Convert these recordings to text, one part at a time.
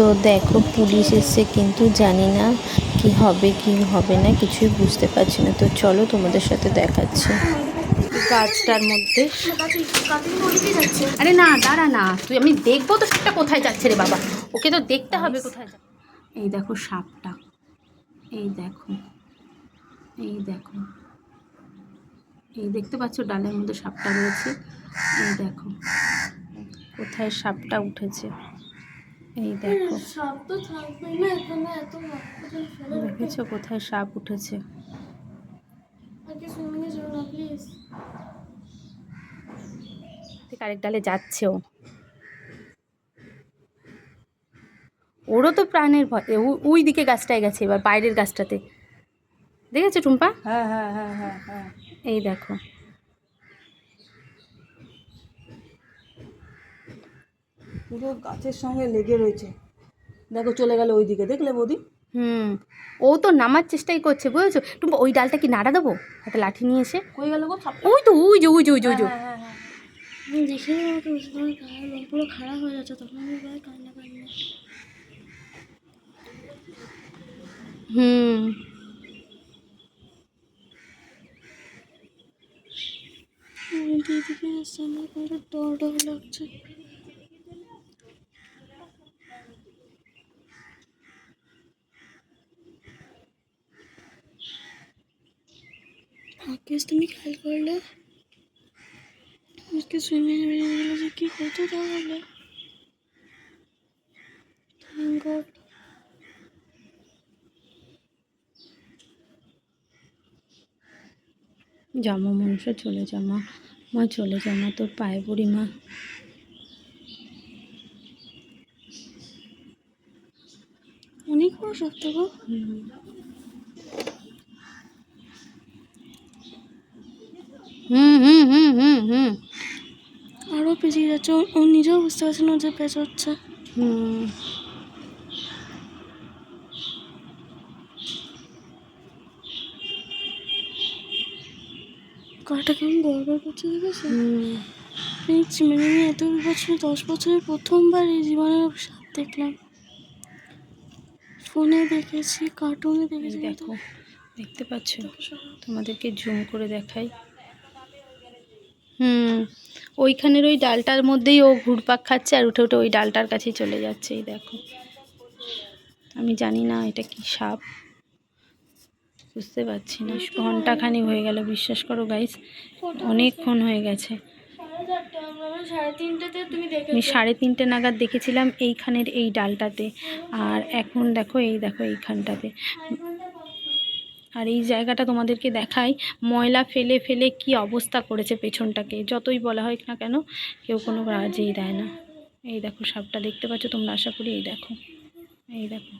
তো দেখো পুলিশ এসছে, কিন্তু জানি না কি হবে কি হবে না, কিছুই বুঝতে পারছি না। তো চলো তোমাদের সাথে দেখাচ্ছি। গাছটার মধ্যে। আরে না, দাঁড়া না, তুই আমি দেখব তো সাপটা কোথায় যাচ্ছে রে বাবা। ওকে তো দেখতে হবে কোথায় এই দেখো সাপটা। এই দেখো। এই দেখো। এই দেখতে পাচ্ছ ডালের মধ্যে সাপটা রয়েছে। এই দেখো। কোথায় সাপটা উঠেছে। এই দেখো। সব তো থাকবেই না এখানে এত দেখেছ কোথায় সাপ উঠেছে? ঠিক আরেক ডালে যাচ্ছে ও ওরও তো প্রাণের ভয়। ওই দিকে গাছটায় গেছে এবার বাইরের গাছটাতে। দেখেছ টুম্পা? হ্যাঁ হ্যাঁ হ্যাঁ হ্যাঁ হ্যাঁ। এই দেখো। পুরো গাছের সঙ্গে লেগে রয়েছে। দেখো চলে গেল ওইদিকে দেখলে বৌদি? হুম ও তো নামার চেষ্টাই করছে বুঝেছ? টুম্পা ওই ডালটা কি নাড়া দেবো? একটা লাঠি নিয়ে এসে। কই গেল গো? ওই তো ওই যে ওই যে ওই যে ওই যে। হ্যাঁ হ্যাঁ হ্যাঁ দেখে পুরো খারাপ হয়ে যাচ্ছে তখন কান্না কান্না। হুম। দিদিকে ডর ডর লাগছে। ভাগ্যেশ তুমি খেয়াল করলে আজকে সুইমিং বেরিয়ে যে কী হতো তাহলে. জামা মানুষ চলে জামা মা চলে জামা তোর পায়ে পড়ি মা অনেক বড় সত্য হুম হুম হুম হুম হুম। আরও পেঁচিয়ে যাচ্ছে ও- ও নিজেও বুঝতে পারছে না যে পেঁচোচ্ছে হুম। গাটা কেমন গড়গড় করছে দেখেছ? এই মানে আমি এত বছর দশ বছরের প্রথমবার এই জীবনের সাপ দেখলাম। ফোনে দেখেছি কার্টুনে দেখেছি দেখো দেখতে পাচ্ছ? তোমাদেরকে জুম করে দেখাই। হুম, ওইখানের ওই ডালটার মধ্যেই ও ঘুরপাক খাচ্ছে আর উঠে উঠে ওই ডালটার কাছেই চলে যাচ্ছে, এই দেখো। আমি জানি না এটা কি সাপ। বুঝতে পারছি না, ঘন্টাখানি হয়ে গেল, বিশ্বাস করো গাইস অনেকক্ষণ হয়ে গেছে। আমি সাড়ে তিনটে নাগাদ দেখেছিলাম এইখানের এই ডালটাতে, আর এখন দেখো এই দেখো এইখানটাতে। আর এই জায়গাটা তোমাদেরকে দেখাই, ময়লা ফেলে ফেলে কি অবস্থা করেছে পেছনটাকে, যতই বলা হয় না কেন, কেউ কোনো কাজেই দেয় না। এই দেখো সাপটা দেখতে পাচ্ছ, তোমরা আশা করি এই দেখো এই দেখো।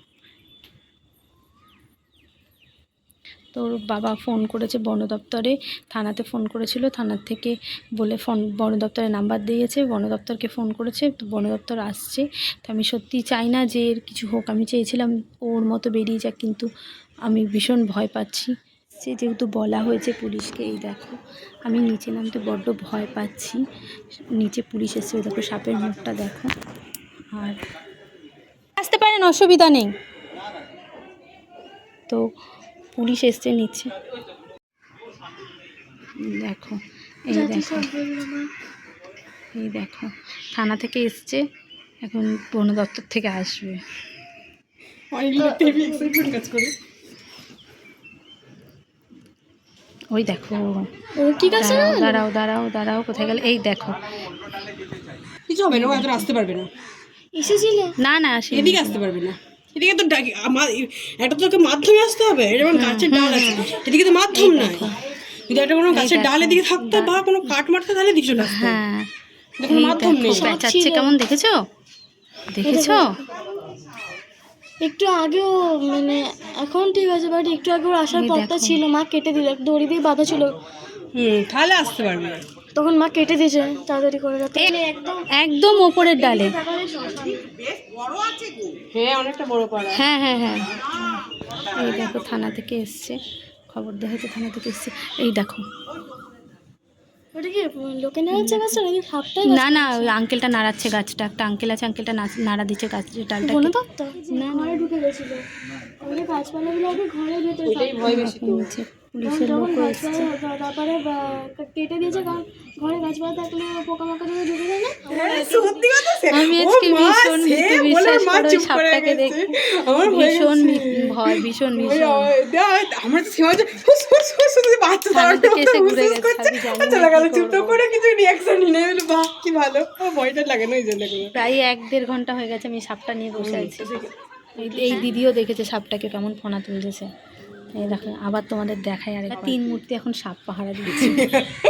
তোর বাবা ফোন করেছে বন দপ্তরে, থানাতে ফোন করেছিল থানার থেকে বলে ফোন, বন দপ্তরে নাম্বার দিয়েছে, বন দপ্তরকে ফোন করেছে, তো বন দপ্তর আসছে। তো আমি সত্যি চাই না যে এর কিছু হোক, আমি চেয়েছিলাম ওর মতো বেরিয়ে যাক, কিন্তু আমি ভীষণ ভয় পাচ্ছি। সে যেহেতু বলা হয়েছে পুলিশকে এই দেখো আমি নিচে নামতে বড্ড ভয় পাচ্ছি। নিচে পুলিশ এসে ওই দেখো সাপের মুখটা দেখো। আর আসতে পারেন অসুবিধা নেই। তো পুলিশ এসছে নিচে। দেখো এই দেখো। এই দেখো থানা থেকে এসছে এখন বন দপ্তর থেকে আসবে। ওই দেখো। ও ঠিক আছে দাঁড়াও দাঁড়াও দাঁড়াও কোথায় গেল? এই দেখো। কিছু হবে না ও এখন আসতে পারবে না। এসেছিলে? না না আসে এদিকে আসতে পারবে না। এদিকে তো একটা তো তোকে মাধ্যমে আসতে হবে। যেমন গাছের ডাল আছে। এদিকে তো মাধ্যম নাই। যদি একটা কোনো গাছের ডাল এদিকে থাকতো বা কোনো কাঠ মারতে তাহলে দিকে চলে আসতো। হ্যাঁ। দেখো মাধ্যম নেই। কেমন দেখেছ? দেখেছ? একটু আগেও মানে এখন ঠিক আছে বাট একটু আগে ওর আসার পথটা ছিল মা কেটে দিল দড়ি দিয়ে বাঁধা ছিল। হুম তাহলে আসতে পারবে। না তখন মা কেটে দিয়েছে তাড়াতাড়ি করে যাতে একদম একদম ওপরের ডালে। হ্যাঁ অনেকটা বড় পাড়া। হ্যাঁ হ্যাঁ হ্যাঁ। এই দেখো থানা থেকে এসছে। খবর দেওয়া হয়েছে থানা থেকে এসছে। এই দেখো ওটা কি লোকে নেওয়া গাছটা নাকি সাপটাই না না ওই আঙ্কেলটা নাড়াচ্ছে গাছটা একটা আঙ্কেল আছে আঙ্কেলটা নাড়া দিচ্ছে গাছটা ডালটা না ঘরে ঢুকে গেছিল। আমাদের গাছপালাগুলো আগে ঘরে ভেতরে ভয় বেশি তো। পুলিশের লোক গাছপালা তারপরে কেটে দিয়েছে গা- ঘরে গাছপালা থাকলে পোকামাকড় ঢুকে যায় না? সত্যি কথা সে- আমি আজকে ভীষণ বিশ্বাস করো সাপটাকে। দেখে। আমার ভীষণ ভয় ভীষণ আমার সীমা যে বাচ্চা করছে। চলে গেল। করে কিছু বাহ কি ভালো। ভয়টা লাগে না ওই জন্য প্রায় এক দেড় ঘণ্টা হয়ে গেছে আমি সাপটা নিয়ে বসে আছি। এই- এই দিদিও দেখেছে সাপটাকে কেমন ফোনা তুলতেছে। এই দেখো আবার তোমাদের দেখায় আর তিন মূর্তি এখন সাপ পাহারা দিচ্ছে।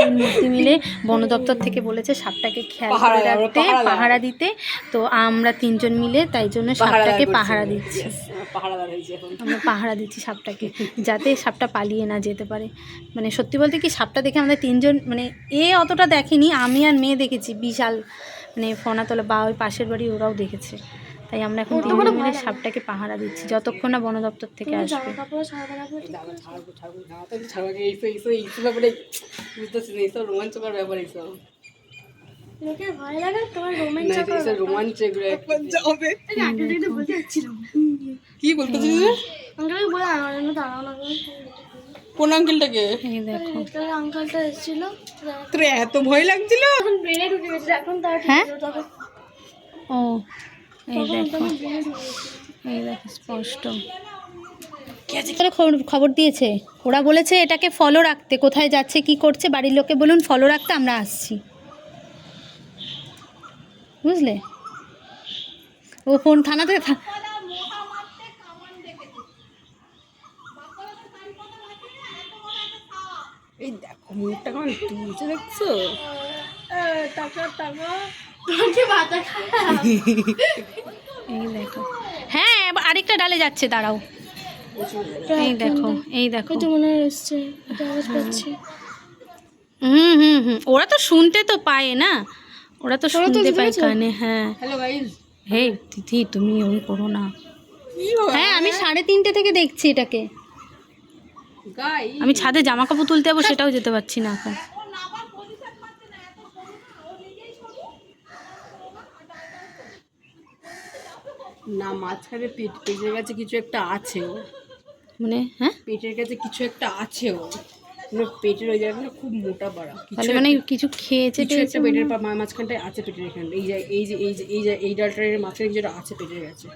তিন মূর্তি মিলে বন দপ্তর থেকে বলেছে সাপটাকে খেয়াল করে রাখতে পাহারা দিতে। তো আমরা তিনজন মিলে তাই জন্য সাপটাকে পাহারা দিচ্ছি। আমরা পাহারা দিচ্ছি সাপটাকে যাতে সাপটা পালিয়ে না যেতে পারে। মানে সত্যি বলতে কি সাপটা দেখে আমাদের তিনজন মানে এ অতটা দেখেনি আমি আর মেয়ে দেখেছি। বিশাল মানে ফোনাতলা বা ওই পাশের বাড়ি ওরাও দেখেছে। তাই আমরা এখন তিনজন মিলে সাপটাকে পাহারা দিচ্ছি যতক্ষণ না বন দপ্তর থেকে আসবে। রোমাঞ্চকর ব্যাপার এইসব বলতে কি বলতেছিস আঙ্কেলকে বলে আমার জন্য দাঁড়াও না। কোন আঙ্কেলটাকে? দেখো। আঙ্কেলটা এসেছিল। তোর এত ভয় লাগছিল? ব্রেনে ঢুকে গেছিল এখন তার হ্যাঁ? ও এই দেখো। তখন ব্রেনে এই দেখো স্পষ্ট। খবর- খবর দিয়েছে? ওরা বলেছে এটাকে ফলো রাখতে। কোথায় যাচ্ছে কি করছে বাড়ির লোককে বলুন ফলো রাখতে আমরা আসছি। বুঝলে? ও ফোন থানা থেকে থা- এই দেখো মুখটা কেমন তুলছে দেখছ? টাকা টাকা। খারাপ এই দেখো। হ্যাঁ আরেকটা ডালে যাচ্ছে দাঁড়াও। এই দেখো এই দেখো। হয় হুম হুম হুম। ওরা তো শুনতে তো পায় না। ওরা তো শুনতে পায়? কানে হ্যাঁ। হে দিদি তুমি ওই করো না। হ্যাঁ আমি সাড়ে তিনটে থেকে দেখছি এটাকে। আমি ছাদে জামা কাপড় তুলতে যাব সেটাও যেতে পারছি না এখন। না মাঝখানে পেট পেটের কাছে কিছু একটা আছে ও মানে হ্যাঁ? পেটের কাছে কিছু একটা আছে ও মানে পেটের ওই জায়গাটা খুব মোটা তাহলে মানে কিছু খেয়েছে কিছু একটা পেটের মাঝখানটায় আছে পেটের এখানে। এই যে এই যে এই যে এই যে এই ডালটার মাঝখানে একটা আছে পেটের কাছে।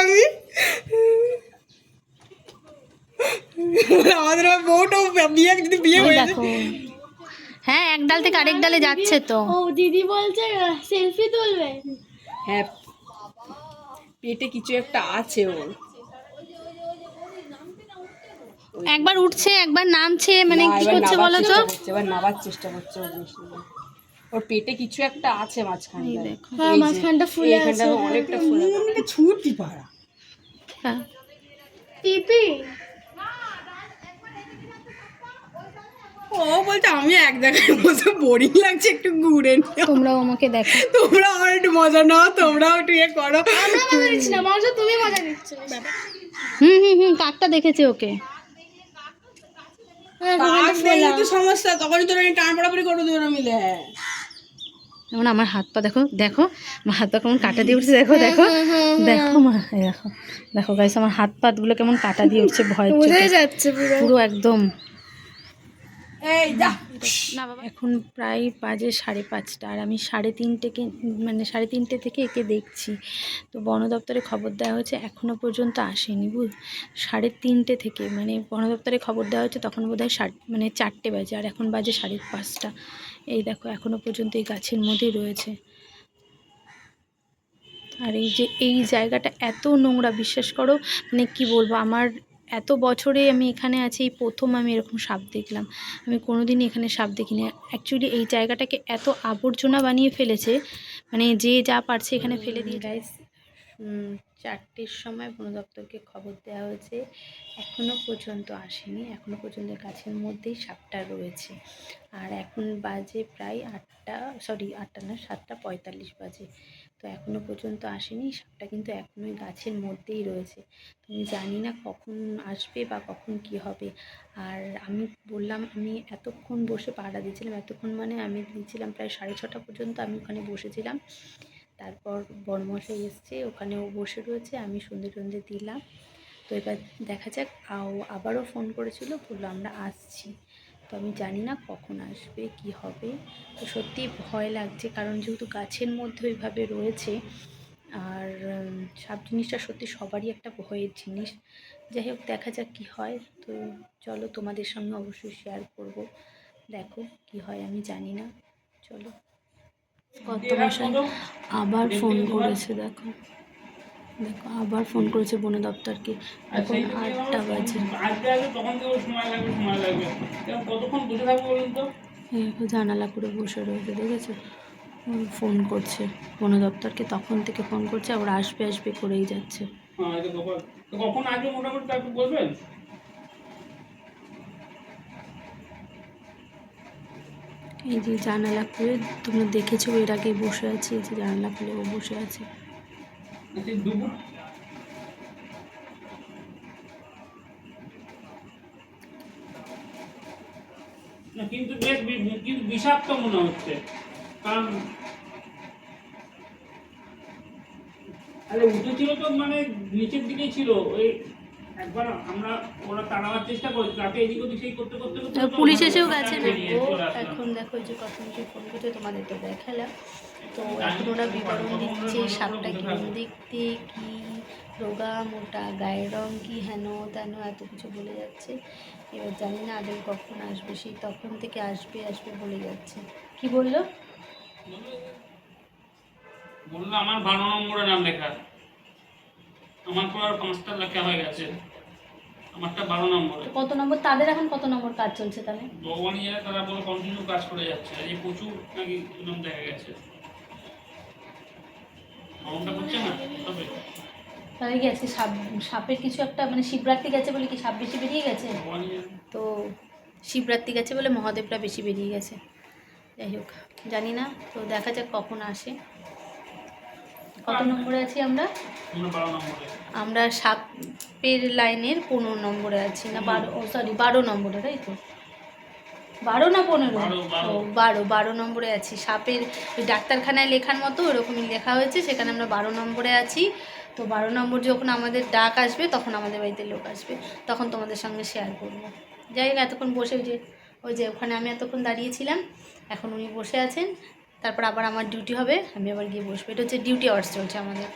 আমি আমাদের বউটাও বিয়ে যদি বিয়ে হ্যাঁ এক ডাল থেকে আরেক ডালে যাচ্ছে তো। ও দিদি বলছে সেলফি তুলবে। হ্যাঁ পেটে কিছু একটা আছে ওর। একবার উঠছে একবার নামছে মানে কি করছে বলো তো? এবার নাবার চেষ্টা করছে ও ওর পেটে কিছু একটা আছে মাঝখানে দেখো। হ্যাঁ মাঝখানটা ফুলে আছে। অনেকটা ফুলে ছুটি পাড়া। হ্যাঁ। পিপি ও বলছে আমি এক জায়গায় বসে বোরিং লাগছে একটু ঘুরে নিও। তোমরাও আমাকে দেখো। তোমরা আমার একটু মজা নাও তোমরাও একটু ইয়ে করো। আমরা মজা নিচ্ছি না মজা তুমি মজা নিচ্ছ। হুম হুম হুম কাকটা দেখেছে ওকে। হ্যাঁ সমস্যা তখনই তোরা টান পড়াপড়ি করো তোরা মিলে। হ্যাঁ যেমন আমার হাত পা দেখো দেখো আমার হাত পা কেমন কাটা দিয়ে উঠছে দেখো দেখো। দেখো মা দেখো দেখো গাইস আমার হাত পাতগুলো কেমন কাটা দিয়ে উঠছে ভয় যাচ্ছে পুরো একদম এখন প্রায় বাজে সাড়ে পাঁচটা আর আমি সাড়ে তিনটেকে মানে সাড়ে তিনটে থেকে একে দেখছি। তো বন দপ্তরে খবর দেওয়া হয়েছে এখনও পর্যন্ত আসেনি বুঝ? সাড়ে তিনটে থেকে মানে বন দপ্তরে খবর দেওয়া হয়েছে তখন বোধ হয় মানে চারটে বাজে আর এখন বাজে সাড়ে পাঁচটা। এই দেখো এখনও পর্যন্ত এই গাছের মধ্যেই রয়েছে। আর এই যে এই জায়গাটা এত নোংরা বিশ্বাস করো? মানে কি বলব আমার এত বছরে আমি এখানে আছি, এই প্রথম আমি এরকম সাপ দেখলাম। আমি কোনোদিনই এখানে সাপ দেখিনি। অ্যাকচুয়ালি এই জায়গাটাকে এত আবর্জনা বানিয়ে ফেলেছে মানে যে যা পারছে এখানে ফেলে দিয়ে গাইস চারটের সময় বন দপ্তরকে খবর দেওয়া হয়েছে। এখনও পর্যন্ত আসেনি। এখনও পর্যন্ত গাছের মধ্যেই সাপটা রয়েছে। আর এখন বাজে প্রায় আটটা সরি আটটা না, সাতটা পঁয়তাল্লিশ বাজে। এখনও পর্যন্ত আসেনি। সাপটা কিন্তু এখনোই গাছের মধ্যেই রয়েছে। তুমি জানি না কখন আসবে বা কখন কি হবে। আর আমি বললাম, আমি এতক্ষণ বসে পাহারা দিয়েছিলাম। এতক্ষণ মানে আমি দিয়েছিলাম প্রায় সাড়ে ছটা পর্যন্ত আমি ওখানে বসেছিলাম। তারপর বর্মশাই এসছে, ওখানেও বসে রয়েছে। আমি সন্ধে টন্ধে দিলাম। তো এবার দেখা যাক আবারও ফোন করেছিল, বলল আমরা আসছি। তো আমি জানি না কখন আসবে কি হবে। তো সত্যি ভয় লাগছে কারণ যেহেতু গাছের মধ্যে ওইভাবে রয়েছে আর সাপ জিনিসটা সত্যি সবারই একটা ভয়ের জিনিস। যাই হোক দেখা যাক কি হয়। তো চলো তোমাদের সঙ্গে অবশ্যই শেয়ার করব। দেখো কি হয় আমি জানি না। চলো। কত আবার ফোন করেছে দেখো। দেখো আবার ফোন করেছে বন দপ্তরকে। এখন আটটা বাজে। জানালা করে বসে রয়েছে দেখেছ? ফোন করছে। বন দপ্তরকে তখন থেকে ফোন করছে আবার আসবে আসবে করেই যাচ্ছে। হ্যাঁ কখন আসবে মোটামুটি বলবেন? এই যে জানালা খুলে তোমরা দেখেছ এর আগে বসে আছে এই যে জানালা খুলে ও বসে আছে। দুপুর না কিন্তু বেশ কিন্তু বিষাক্ত মনে হচ্ছে কারণ আরে উঠেছিল তো মানে নিচের দিকেই ছিল ওই একবার আমরা ওরা তাড়াবার চেষ্টা করেছি তাকে এদিক ওদিক সেই করতে করতে পুলিশ এসেও গেছে না। এখন দেখো যে কখন যে ফোন করছে তোমাদের তো দেখালাম। তো এখন ওরা বিবরণ দিচ্ছে সাপটা কিরম দেখতে কি রোগা মোটা গায়ের রং কি হেন তেন এত কিছু বলে যাচ্ছে। এবার জানি না আদৌ কখন আসবে সেই তখন থেকে আসবে আসবে বলে যাচ্ছে। কি বলল? বলল আমার বারো নম্বরে নাম লেখা। আমার পর পাঁচটা লেখা হয়ে গেছে। আমারটা বারো নম্বরে। কত নম্বর? তাদের এখন কত নম্বর কাজ চলছে তাহলে? ভগবানই জানে তারা বলে কন্টিনিউ কাজ করে যাচ্ছে। এই প্রচুর নাকি এরকম দেখা গেছে। কি আজকে সাপ সাপের কিছু একটা মানে শিবরাত্রি গেছে বলে কি সাপ বেশি বেরিয়ে গেছে? তো শিবরাত্রি গেছে বলে মহাদেবরা বেশি বেরিয়ে গেছে। যাই হোক জানি না তো দেখা যাক কখন আসে। কত নম্বরে আছি আমরা? আমরা সাপের লাইনের পনেরো নম্বরে আছি না বারো সরি বারো নম্বরে তাই তো? বারো না পনেরো? বারো, বারো। বারো বারো নম্বরে আছি। সাপের ওই ডাক্তারখানায় লেখার মতো ওরকমই লেখা হয়েছে সেখানে আমরা বারো নম্বরে আছি। তো বারো নম্বর যখন আমাদের ডাক আসবে তখন আমাদের বাড়িতে লোক আসবে। তখন তোমাদের সঙ্গে শেয়ার করব। যাই হোক এতক্ষণ বসে যে ওই যে ওখানে আমি এতক্ষণ দাঁড়িয়েছিলাম এখন উনি বসে আছেন। তারপর আবার আমার ডিউটি হবে আমি আবার গিয়ে বসবো। এটা হচ্ছে ডিউটি আওয়ার্স চলছে আমাদের।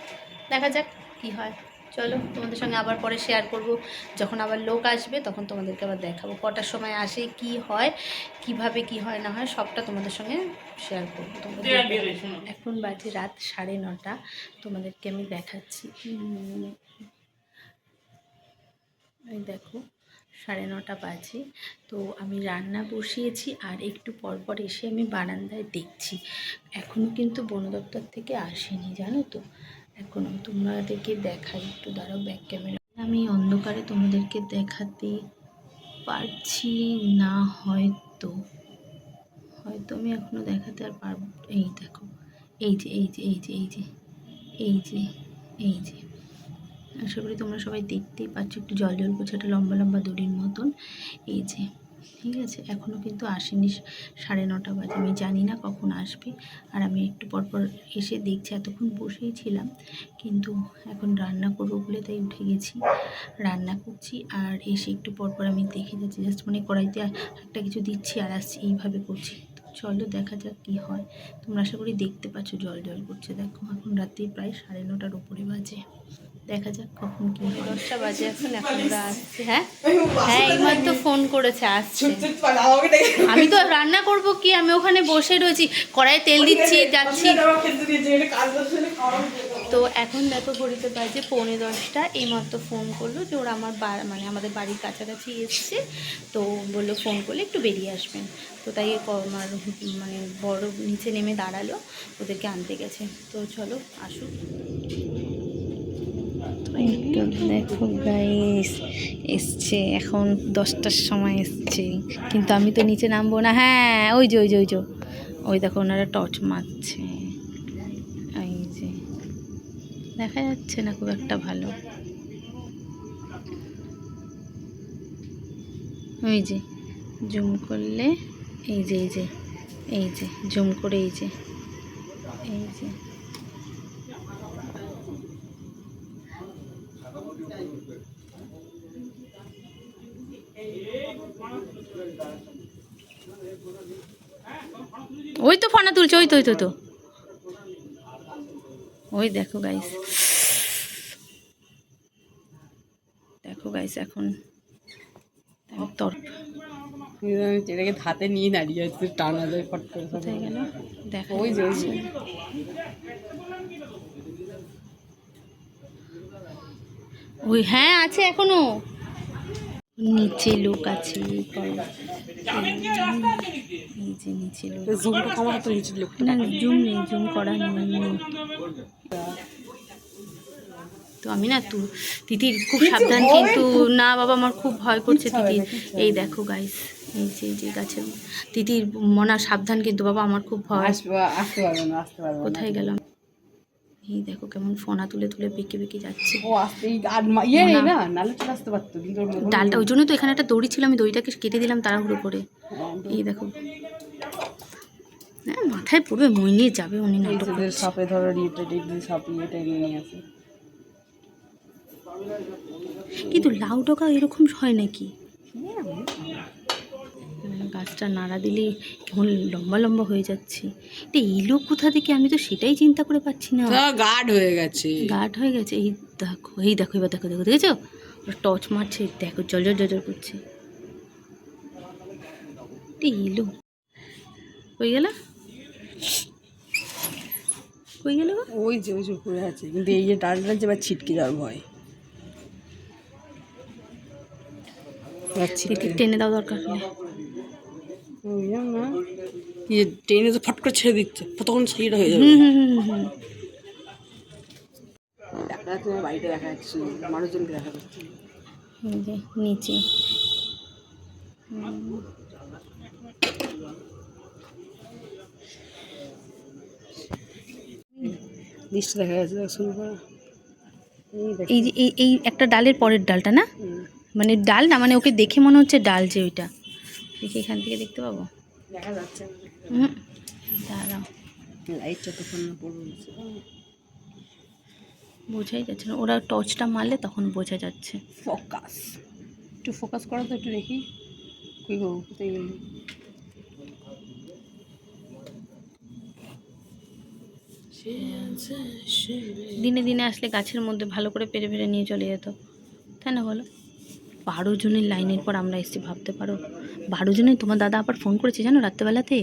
দেখা যাক কী হয়। চলো তোমাদের সঙ্গে আবার পরে শেয়ার করব। যখন আবার লোক আসবে তখন তোমাদেরকে আবার দেখাবো। কটার সময় আসে কি হয় কীভাবে কি হয় না হয় সবটা তোমাদের সঙ্গে শেয়ার করব। শোনো। এখন বাজে রাত সাড়ে নটা। তোমাদেরকে আমি দেখাচ্ছি। এই দেখো সাড়ে নটা বাজে। তো আমি রান্না বসিয়েছি আর একটু পর পর এসে আমি বারান্দায় দেখছি। এখনও কিন্তু বন দপ্তর থেকে আসেনি জানো তো? এখনও তোমাদেরকে দেখাই। একটু দাঁড়াও ব্যাক ক্যামেরা আমি অন্ধকারে তোমাদেরকে দেখাতে পারছি না হয়তো। হয়তো আমি এখনও দেখাতে আর পারব, এই দেখো, এই যে এই যে এই যে এই যে এই যে এই যে। আশা করি তোমরা সবাই দেখতেই পাচ্ছ, একটু জল জল করছে একটা লম্বা লম্বা দড়ির মতন। এই যে ঠিক আছে এখনও কিন্তু আসেনি সাড়ে নটা বাজে, আমি জানি না কখন আসবে। আর আমি একটু পর পর এসে দেখছি, এতক্ষণ বসেই ছিলাম, কিন্তু এখন রান্না করব বলে তাই উঠে গেছি। রান্না করছি, আর এসে একটু পর পর আমি দেখে যাচ্ছি জাস্ট মানে কড়াইতে একটা কিছু দিচ্ছি আর আসছি, এইভাবে করছি। চলো দেখা যাক কি হয়। তোমরা আশা করি দেখতে পাচ্ছ, জল জল করছে। দেখো, এখন রাত্রি প্রায় সাড়ে নটার উপরে বাজে। দেখা যাক কখন কি দশটা বাজে এখন এখন ওরা আসছে হ্যাঁ? হ্যাঁ এইমাত্র ফোন করেছে আসছে। আমি তো রান্না করব কি? আমি ওখানে বসে রয়েছি কড়াইয়ে তেল দিচ্ছি যাচ্ছি। তো এখন দেখো ঘড়িতে বাজে পৌনে দশটা এইমাত্র ফোন করল যে ওরা আমার মানে আমাদের বাড়ির কাছাকাছি এসছে। তো বলল ফোন করলে একটু বেরিয়ে আসবেন। তো তাই ক- আমার মানে বড় নিচে নেমে দাঁড়াল ওদেরকে আনতে গেছে। তো চলো আসুক। একটু দেখো গাইস এসছে, এখন দশটার সময় এসছে। কিন্তু আমি তো নিচে নামবো না। হ্যাঁ ওই যে ওই যে ওই যে। ওই দেখো ওনারা টর্চ মারছে। এই যে। দেখা যাচ্ছে না খুব একটা ভালো। ওই যে, জুম করলে, এই যে এই যে এই যে, জুম করে, এই যে এই যে ওই তো ফোনা তুলছে ওই তো ওই তো তো। ওই দেখো গাইস দেখো গাইস এখন। তর। এটাকে হাতে নিয়ে দাঁড়িয়ে আছে টানা যায় ফট করে কোথায় গেল? দেখা ওই যে ওই হ্যাঁ আছে এখনও। নিচে লোক আছে এই যে নিচে জুমটা কমাতে তো নিচে লোক না জুম নেই জুম করা নেই। নেই। তো আমি না তু তিতির খুব সাবধান কিন্তু না বাবা আমার খুব ভয় করছে তিতির। এই দেখো গাইস এই যে যে গাছের তিতির মনা সাবধান কিন্তু বাবা আমার খুব ভয়। কোথায় গেলাম? এই দেখো কেমন ফোনা তুলে তুলে বেঁকে বেঁকে যাচ্ছে। ও আসতে এই ইয়ে নেই না নালে চলে আসতে পারতো ডালটা ওই জন্য তো এখানে একটা দড়ি ছিল আমি দড়িটাকে কেটে দিলাম তাড়াহুড়ো করে। এই দেখো। হ্যাঁ মাথায় পড়বে মই নিয়ে যাবে উনি নাটক সাপে ধরো সাপ ইয়েটা নিয়ে আসে। কিন্তু লাউ ডগা এরকম হয় নাকি? হুম, গাছটা নাড়া দিলে কেমন লম্বা লম্বা হয়ে যাচ্ছে। এটা এলো কোথা থেকে? আমি তো সেটাই চিন্তা করে পাচ্ছি না। গার্ড হয়ে গেছে। গাঢ় হয়ে গেছে। এই দেখো এই দেখো এবার দেখো দেখো দেখেছ? ওরা টর্চ মারছে দেখো জল জল জল করছে। এটা এলো। কই গেল? কই গেল ওই যে ওই যে উপরে আছে। কিন্তু এই যে ডালটা যে এবার ছিটকে যাওয়ার ভয়। টেনে দাও দরকার হলে। জন্য না ট্রেনে তো ফট করে ছেড়ে দিচ্ছে তখন সাইড হয়ে যাবে। হুম হুম হুম হুম দেখা যাচ্ছে বাড়িটা দেখা যাচ্ছে মানুষজনকে দেখা যাচ্ছে। এই নিচে। দৃষ্টি দেখা যাচ্ছে শুরু করা। এই যে এই এই একটা ডালের পরের ডালটা না? মানে ডাল না মানে ওকে দেখে মনে হচ্ছে ডাল যে ওইটা। দেখি এখান থেকে দেখতে পাবো? দেখা যাচ্ছে। হুম দাঁড়াও। লাইটটা তখন না। বোঝাই যাচ্ছে না। ওরা টর্চটা মারলে তখন বোঝা যাচ্ছে। ফোকাস একটু ফোকাস করা তো একটু দেখি। কই গো কোথায় গেলি? দিনে দিনে আসলে গাছের মধ্যে ভালো করে পেরে পেরে নিয়ে চলে যেত। তাই না বলো? বারো জনের লাইনের পর আমরা এসেছি ভাবতে পারো। বারো জনের তোমার দাদা আবার ফোন করেছে জানো রাত্রেবেলাতে?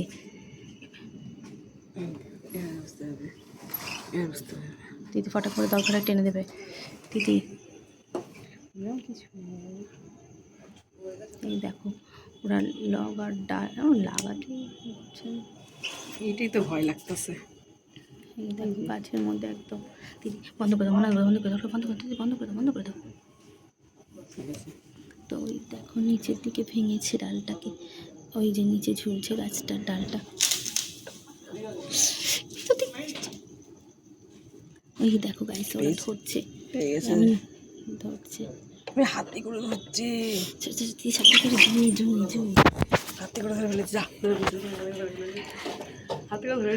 দিদি ফটাক করে দরকারে টেনে দেবে। দিদি। এই দেখো ওরা লগার ডাল লাগাতে এইটাই তো ভয় লাগতেছে। গাছের মধ্যে একদম। দিদি বন্ধ করে দাও বন্ধ করে দাও বন্ধ করে দাও বন্ধ করে দাও বন্ধ করে দাও। তো ওই দেখো নিচের দিকে ভেঙেছে ডালটাকে ওই যে নিচে ঝুলছে গাছটার ডালটা ওই দেখো গাইছে ওরা ধরছে গেছে ধরছে হাতে করে ধরছে দিয়ে করে জুমি জুমি জুমি হাতে করে ধরে ফেলেছে যা হাতে করে ধরে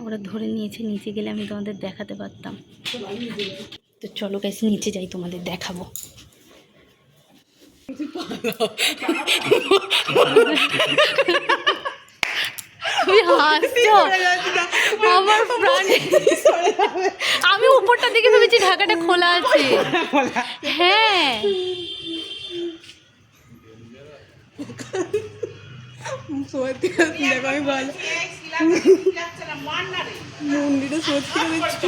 ওরা ধরে নিয়েছে নিচে গেলে আমি তোমাদের দেখাতে পারতাম তো চলো গাইছে নিচে যাই তোমাদের দেখাবো আমার আমি উপরটা দিকে ভেবেছি ঢাকাটা খোলা আছে। হ্যাঁ। সত্যি ভালো মন্দিরে সত্যি দেখছি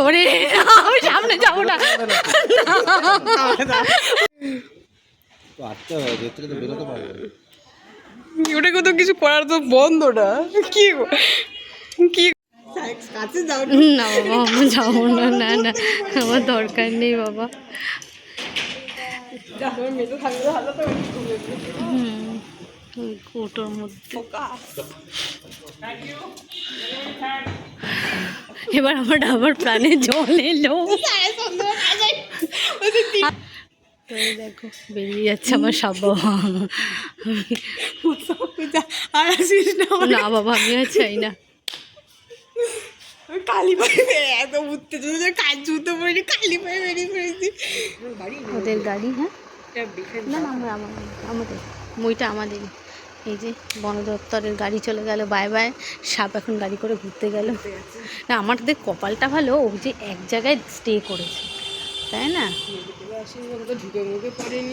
ওরে আমি সামনে যাব না। ওটা কত কিছু করার তো বন্ধ না। কি? কি না বাবা আমি যাব না না না। আমার দরকার নেই বাবা। হুম। কৌটোর মধ্যে। এবার আমার আবার প্রাণে জল এলো। তো দেখো বেরিয়ে যাচ্ছে আমার সব বাবা। আর আসিস না না বাবা আমি আর চাই না। আমি কালী পায়ে এত উঠতে চলে কাজ জুতো পরে কালী পায়ে বেরিয়ে পড়েছি। বাড়ি ওদের গাড়ি হ্যাঁ? না না আমরা আমাদের আমাদের। বইটা আমাদের এই যে বন দপ্তরের গাড়ি চলে গেল, বাই বাই। সাপ এখন গাড়ি করে ঘুরতে গেল। না আমাদের কপালটা ভালো, ও যে এক জায়গায় স্টে করেছে। তাই না?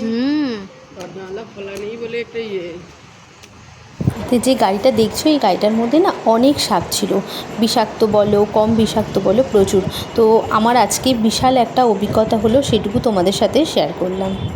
হুম। যে গাড়িটা দেখছ, এই গাড়িটার মধ্যে না অনেক সাপ ছিল। বিষাক্ত বলো, কম বিষাক্ত বলো, প্রচুর। তো আমার আজকে বিশাল একটা অভিজ্ঞতা হলো, সেটুকু তোমাদের সাথে শেয়ার করলাম।